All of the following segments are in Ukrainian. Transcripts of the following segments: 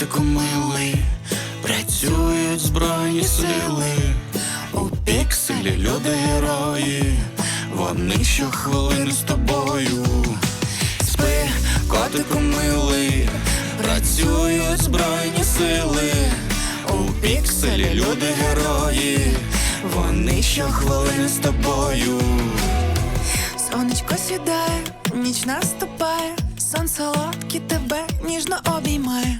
котику милий, працюють збройні сили, у пікселі люди герої, вони щохвилини з тобою. Спи, котику милий, працюють збройні сили, у пікселі люди герої, вони щохвилини з тобою. Сонечко сідає, ніч наступає, сон солодкий тебе ніжно обіймає.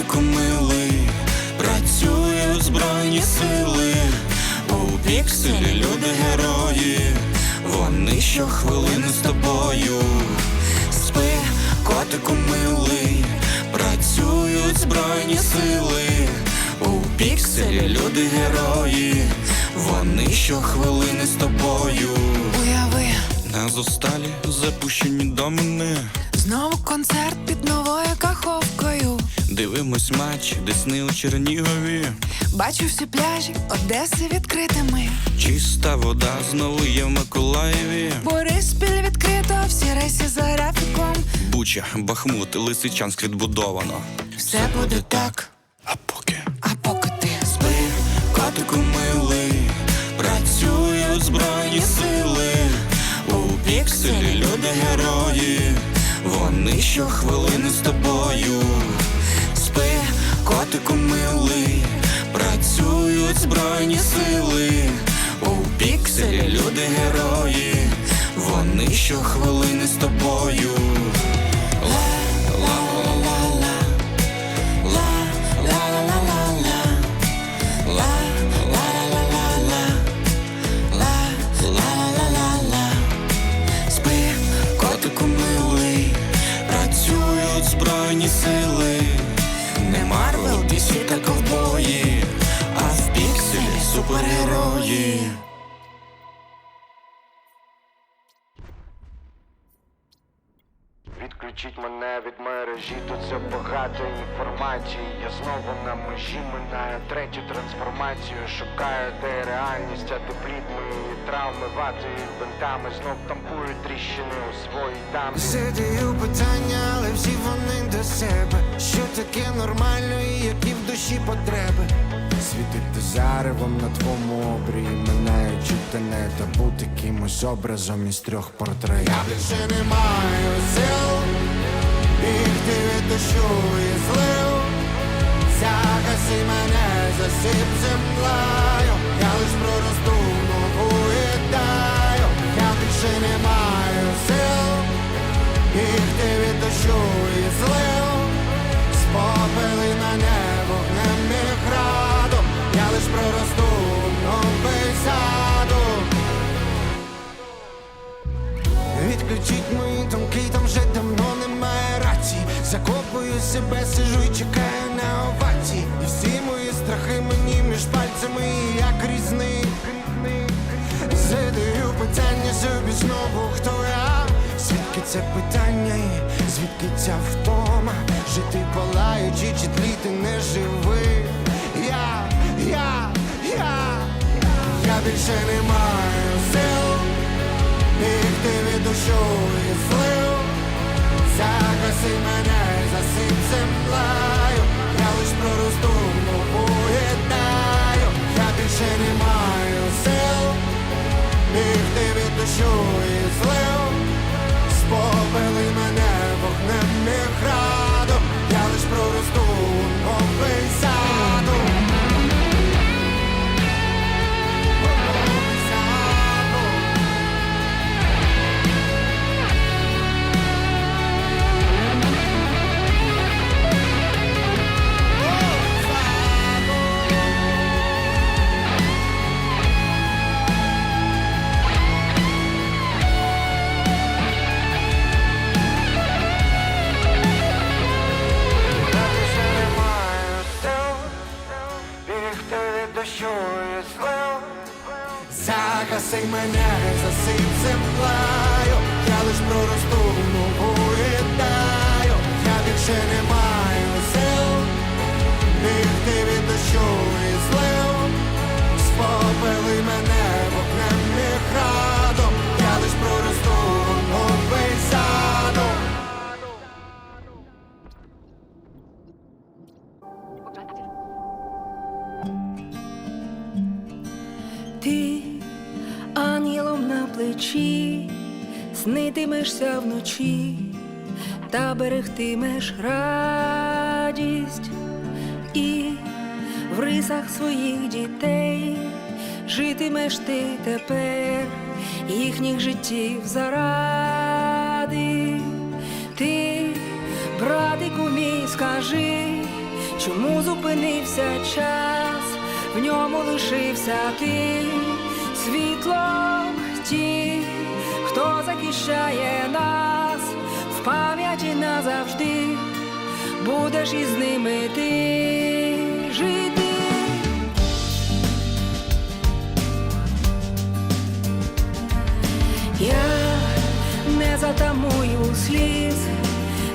котику милий, працюють збройні сили, у пікселі люди герої, вони щохвилини з тобою. Спи, котику милий, працюють збройні сили, у пікселі люди герої, вони щохвилини з тобою. уяви, На зосталі запущені до мене. знову концерт під новою каховкою. Дивимось матч, Десни у Чернігові. Бачу всі пляжі Одеси відкритими. Чиста вода знову є в Миколаєві. Бориспіль відкрито, всі рейси за графіком. Буча, Бахмут, Лисичанськ відбудовано. Все буде так, А поки а поки ти спи, котику милий, працюють збройні сили. У пікселі люди герої, вони щохвилини з тобою. Котику милий, працюють збройні сили. У пікселі люди герої, вони щохвилини з тобою. Збройні сили. Супергерої. Відключіть мене від мережі, тут все багато інформації. Я знову на межі минаю третю трансформацію. Шукаю, де реальність, а де плід мої травми, ватою бинтами, знов тампують тріщини у своїй дамбі. Задаю питання, але всі вони до себе. Що таке нормально і які в душі потреби? Світити заревом на твоєму обрії мене чути не та бути кимось образом із трьох портретів. Я більше не маю сил, бігти від дощу і злив. Загаси мене, засип землею, я лиш проросту нову ідею. Я більше не маю сил, бігти від дощу і злив. Це питання звідки ця втома? Жити палаючи, чи тліти не живи? Я, я, я, я більше не маю Ти мене засип землею, я лиш проросту нову і я більше не маю. Плечі, снитимешся вночі, та берегтимеш радість і в рисах своїх дітей житимеш ти тепер їхніх життів заради. Ти, братику мій, скажи, чому зупинився час, в ньому лишився ти світлом ті, хто захищає нас в пам'яті назавжди, будеш із ними ти жити. Я не затамую сліз,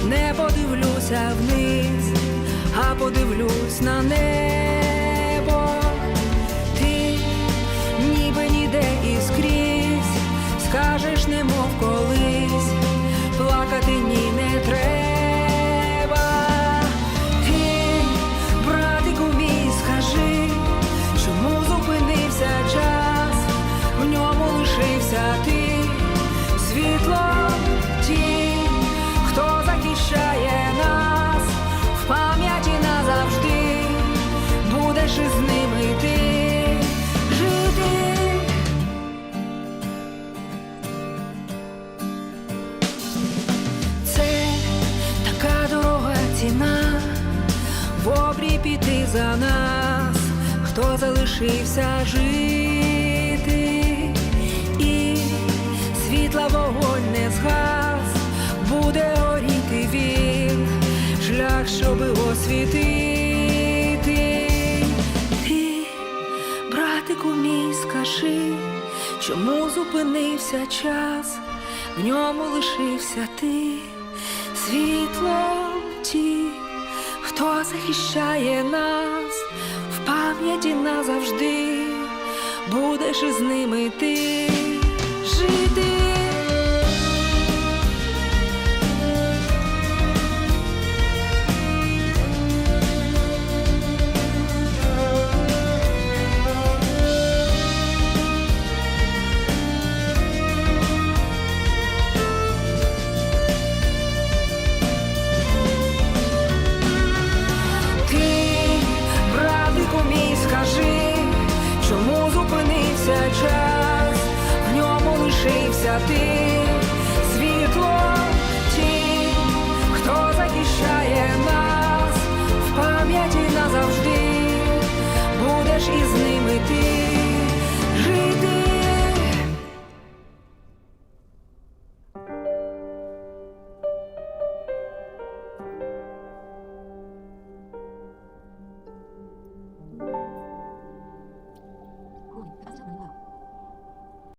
не подивлюся вниз, а подивлюсь на небо. Ти ніби ніде і скрізь, скажеш, немов колись, плакати ні в обрій піти за нас, хто залишився жити, і світла вогонь не згас, буде горіти він, шлях, щоби освітити. Ти, братику мій, скажи, чому зупинився час, в ньому лишився ти, світлом ті, хто захищає нас в пам'яті назавжди, будеш із ними ти жити. Ти,